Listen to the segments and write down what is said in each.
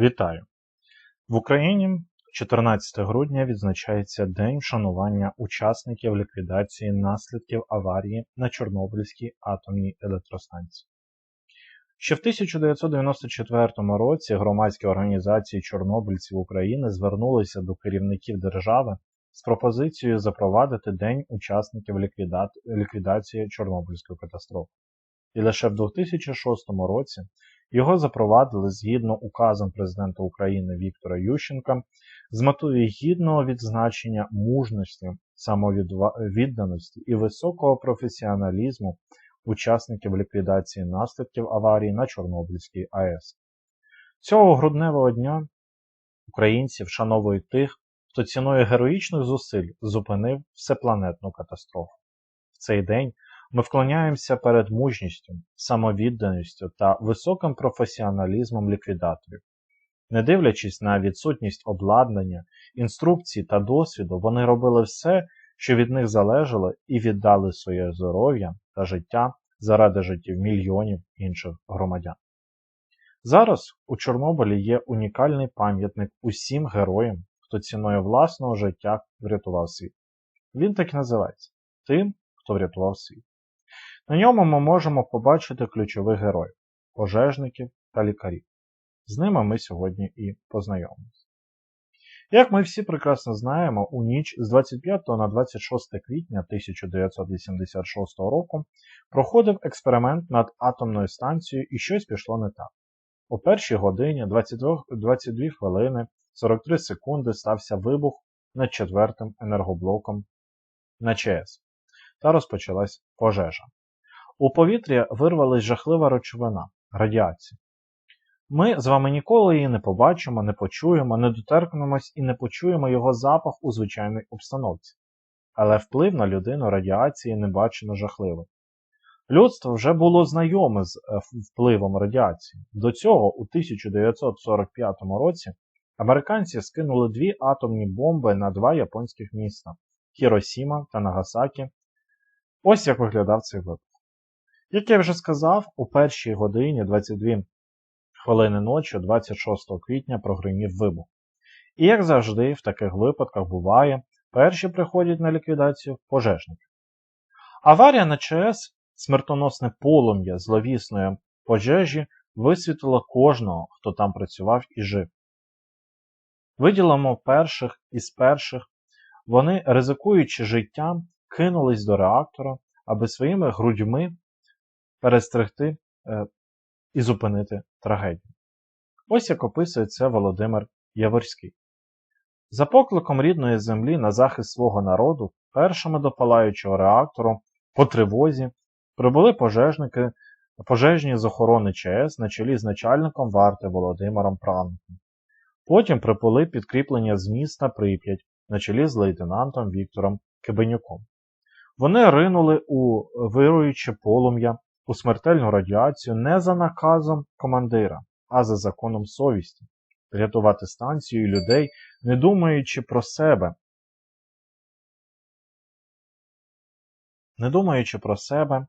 Вітаю! В Україні 14 грудня відзначається День вшанування учасників ліквідації наслідків аварії на Чорнобильській атомній електростанції. Ще в 1994 році громадські організації чорнобильців України звернулися до керівників держави з пропозицією запровадити День учасників ліквідації Чорнобильської катастрофи. І лише в 2006 році його запровадили згідно указом президента України Віктора Ющенка з метою гідного відзначення мужності, самовідданості і високого професіоналізму учасників ліквідації наслідків аварії на Чорнобильській АЕС. Цього грудневого дня українці вшановують тих, хто ціною героїчних зусиль зупинив всепланетну катастрофу. В цей день ми вклоняємося перед мужністю, самовідданістю та високим професіоналізмом ліквідаторів. Не дивлячись на відсутність обладнання, інструкцій та досвіду, вони робили все, що від них залежало, і віддали своє здоров'я та життя заради життів мільйонів інших громадян. Зараз у Чорнобилі є унікальний пам'ятник усім героям, хто ціною власного життя врятував світ. Він так і називається Тим, хто врятував світ. На ньому ми можемо побачити ключових героїв пожежників та лікарів. З ними ми сьогодні і познайомимося. Як ми всі прекрасно знаємо, у ніч з 25 на 26 квітня 1986 року проходив експеримент над атомною станцією і щось пішло не так. О першій годині 22, 22 хвилини 43 секунди стався вибух над четвертим енергоблоком на ЧАЕС та розпочалась пожежа. У повітря вирвалась жахлива речовина радіація. Ми з вами ніколи її не побачимо, не почуємо, не доторкнемось і не почуємо його запах у звичайній обстановці. Але вплив на людину радіації не бачено жахливий. Людство вже було знайоме з е, впливом радіації. До цього, у 1945 році, американці скинули дві атомні бомби на два японських міста Хіросіма та Нагасакі. Ось як виглядав цей випадок. Як я вже сказав, у першій годині 22 хвилини ночі, 26 квітня, прогримів вибух. І, як завжди, в таких випадках буває, перші приходять на ліквідацію пожежники. Аварія на ЧАЕС, смертоносне полум'я зловісної пожежі висвітлила кожного, хто там працював і жив. Виділимо перших із перших, вони, ризикуючи життям, кинулись до реактора, аби своїми грудьми перестригти е, і зупинити трагедію. Ось як описує це Володимир Яворський. За покликом рідної землі на захист свого народу, першими до палаючого реактору по тривозі прибули пожежники, пожежні з охорони ЧАЕС на чолі з начальником варти Володимиром Пранком. Потім прибули підкріплення з міста Прип'ять на чолі з лейтенантом Віктором Кибенюком. Вони ринули у вируюче полум'я у смертельну радіацію не за наказом командира, а за законом совісті, рятувати станцію і людей, не думаючи про себе. Не думаючи про себе,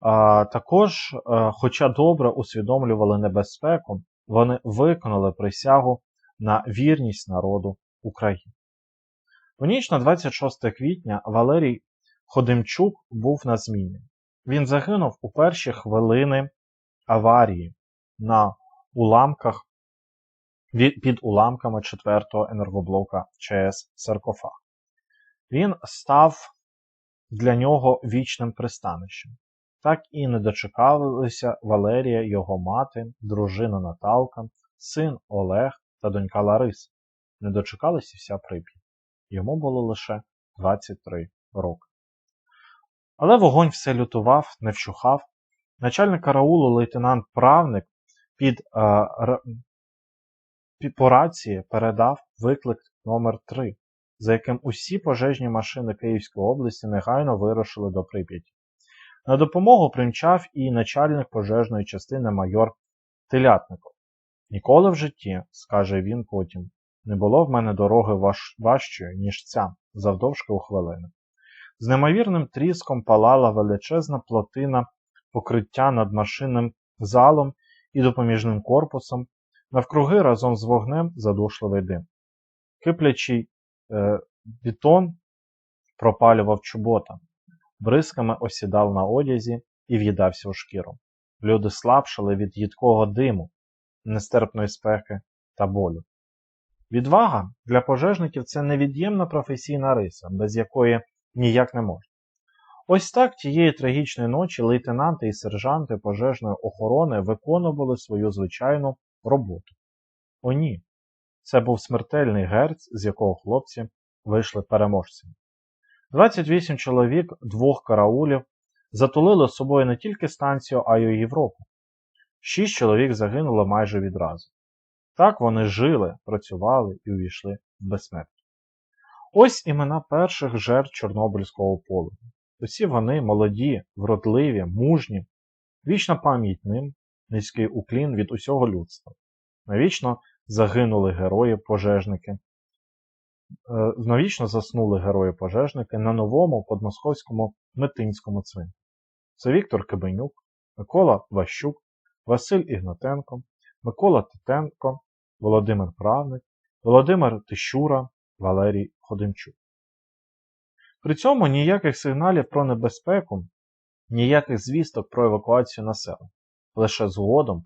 а, також, а, хоча добре усвідомлювали небезпеку, вони виконали присягу на вірність народу України. У ніч на 26 квітня Валерій Ходимчук був на зміні. Він загинув у перші хвилини аварії на уламках під уламками 4-го енергоблока ЧС Саркофаг. Він став для нього вічним пристанищем. Так і не дочекалися Валерія, його мати, дружина Наталка, син Олег та донька Лариса. Не дочекалися вся Прип'ять. Йому було лише 23 роки. Але вогонь все лютував, не вщухав. Начальник караулу лейтенант Правник під, е, під по рації передав виклик номер 3 за яким усі пожежні машини Київської області негайно вирушили до Прип'яті. На допомогу примчав і начальник пожежної частини майор Телятников. Ніколи в житті, скаже він потім, не було в мене дороги важ... важчої, ніж ця, завдовжки у хвилини. З немовірним тріском палала величезна плотина покриття над машинним залом і допоміжним корпусом, Навкруги разом з вогнем задушливий дим. Киплячий е, бетон пропалював чобота, бризками осідав на одязі і в'їдався у шкіру. Люди слабшали від їдкого диму, нестерпної спеки та болю. Відвага для пожежників це невід'ємна професійна риса, без якої ніяк не можна. Ось так тієї трагічної ночі лейтенанти і сержанти пожежної охорони виконували свою звичайну роботу. О ні, це був смертельний герць, з якого хлопці вийшли переможцями. 28 чоловік двох караулів затулили собою не тільки станцію, а й Європу. Шість чоловік загинуло майже відразу. Так вони жили, працювали і увійшли в безсмертя. Ось імена перших жертв Чорнобильського полу. Усі вони молоді, вродливі, мужні, вічна пам'ять ним, низький уклін від усього людства. Навічно загинули герої-пожежники. Е, навічно заснули герої-пожежники на новому подмосковському Метинському цвинті. Це Віктор Кибенюк, Микола Ващук, Василь Ігнатенко, Микола Титенко, Володимир Правник, Володимир Тищура, Валерій Ходимчук. При цьому ніяких сигналів про небезпеку, ніяких звісток про евакуацію населення. Лише згодом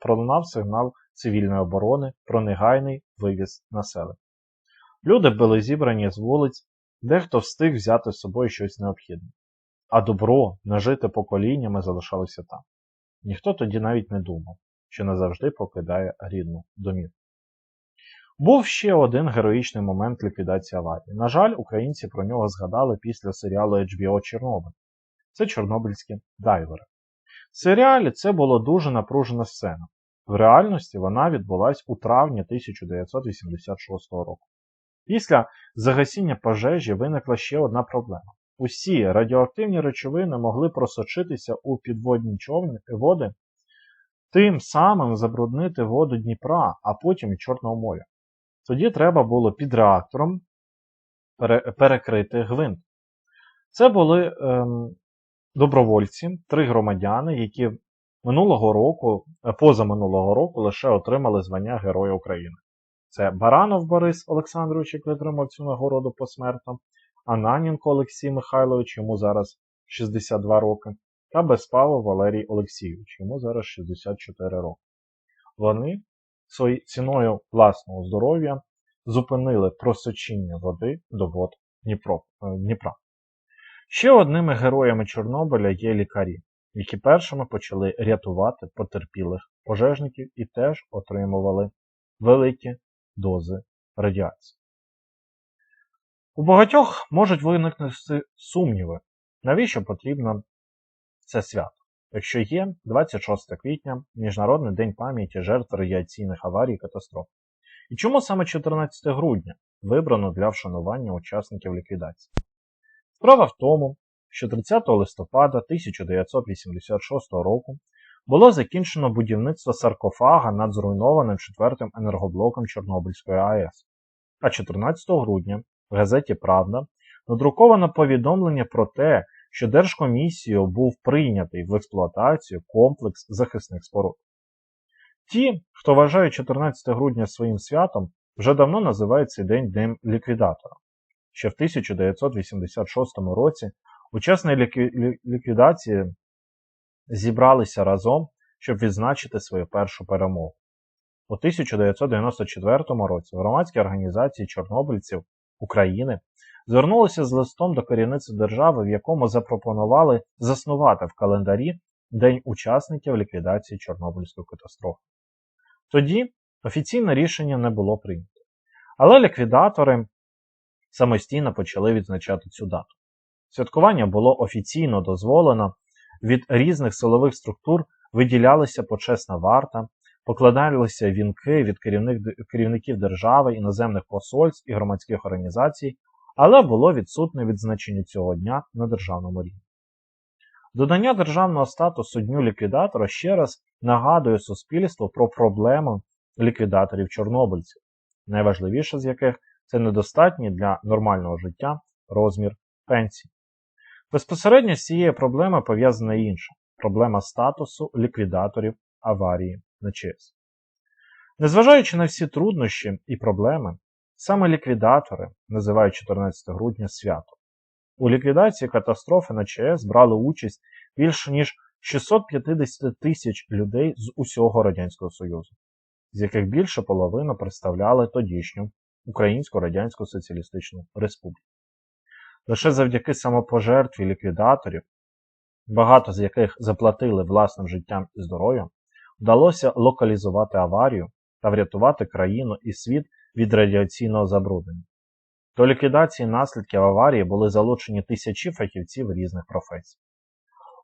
пролунав сигнал цивільної оборони про негайний вивіз населення. Люди були зібрані з вулиць, дехто встиг взяти з собою щось необхідне. А добро, нажите поколіннями залишалося там. Ніхто тоді навіть не думав, що назавжди покидає рідну домівку. Був ще один героїчний момент ліквідації аварії. На жаль, українці про нього згадали після серіалу HBO Чорнобиль. Це чорнобильські дайвери. В серіалі це була дуже напружена сцена. В реальності вона відбулась у травні 1986 року. Після загасіння пожежі виникла ще одна проблема. Усі радіоактивні речовини могли просочитися у підводні човни, води, тим самим забруднити воду Дніпра, а потім і Чорного моря. Тоді треба було під реактором перекрити гвинт. Це були ем, добровольці, три громадяни, які минулого року, е, поза минулого року лише отримали звання Героя України. Це Баранов Борис Олександрович, який отримав цю нагороду посмертно, Ананінко Олексій Михайлович, йому зараз 62 роки, та Безпалов Валерій Олексійович, йому зараз 64 роки. Вони ціною власного здоров'я зупинили просочіння води до вод е, Дніпра. Ще одними героями Чорнобиля є лікарі, які першими почали рятувати потерпілих пожежників і теж отримували великі дози радіації. У багатьох можуть виникнути сумніви, навіщо потрібно це свято. Якщо є 26 квітня Міжнародний день пам'яті жертв радіаційних аварій і катастроф. І чому саме 14 грудня вибрано для вшанування учасників ліквідації? Справа в тому, що 30 листопада 1986 року було закінчено будівництво саркофага над зруйнованим четвертим енергоблоком Чорнобильської АЕС. А 14 грудня в газеті Правда надруковано повідомлення про те, що Держкомісією був прийнятий в експлуатацію комплекс захисних споруд. Ті, хто вважає 14 грудня своїм святом, вже давно називають цей день Днем ліквідатора. Ще в 1986 році учасники ліквідації зібралися разом, щоб відзначити свою першу перемогу. У 1994 році громадські організації чорнобильців України звернулися з листом до керівництва держави, в якому запропонували заснувати в календарі День учасників ліквідації Чорнобильської катастрофи. Тоді офіційне рішення не було прийнято. Але ліквідатори самостійно почали відзначати цю дату. Святкування було офіційно дозволено, від різних силових структур виділялася почесна варта, покладалися вінки від керівників держави, іноземних посольств і громадських організацій, але було відсутне відзначення цього дня на державному рівні. Додання державного статусу Дню ліквідатора ще раз нагадує суспільству про проблеми ліквідаторів чорнобильців, найважливіше з яких це недостатній для нормального життя розмір пенсії. Безпосередньо з цією проблемою пов'язана інша проблема статусу ліквідаторів аварії на ЧАЕС. Незважаючи на всі труднощі і проблеми, саме ліквідатори називають 14 грудня свято. У ліквідації катастрофи на ЧАЕС брали участь більше ніж 650 тисяч людей з усього Радянського Союзу, з яких більше половини представляли тодішню Українську Радянську Соціалістичну Республіку. Лише завдяки самопожертві ліквідаторів, багато з яких заплатили власним життям і здоров'ям, вдалося локалізувати аварію та врятувати країну і світ від радіаційного забруднення. До ліквідації наслідків аварії були залучені тисячі фахівців різних професій.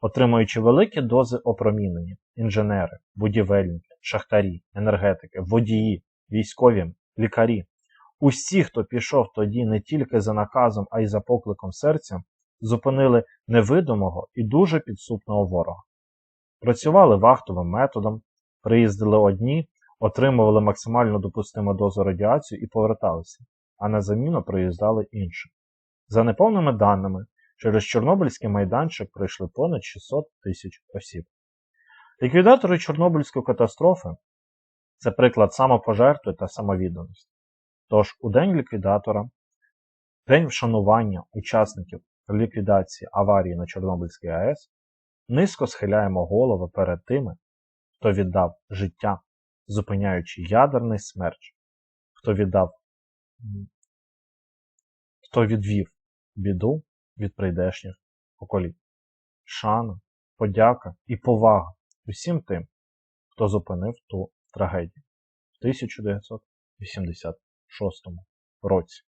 Отримуючи великі дози опромінення, інженери, будівельники, шахтарі, енергетики, водії, військові, лікарі, усі, хто пішов тоді не тільки за наказом, а й за покликом серця, зупинили невидимого і дуже підступного ворога. Працювали вахтовим методом, приїздили одні, отримували максимально допустиму дозу радіації і поверталися, а на заміну приїздали інші. За неповними даними, через Чорнобильський майданчик пройшли понад 600 тисяч осіб. Ліквідатори Чорнобильської катастрофи це приклад самопожертви та самовідданості. Тож у День ліквідатора, День вшанування учасників ліквідації аварії на Чорнобильській АЕС, низько схиляємо голови перед тими, хто віддав життя, зупиняючи ядерний смерч, хто віддав, хто відвів біду від прийдешніх поколінь. Шана, подяка і повага усім тим, хто зупинив ту трагедію в 1986 році.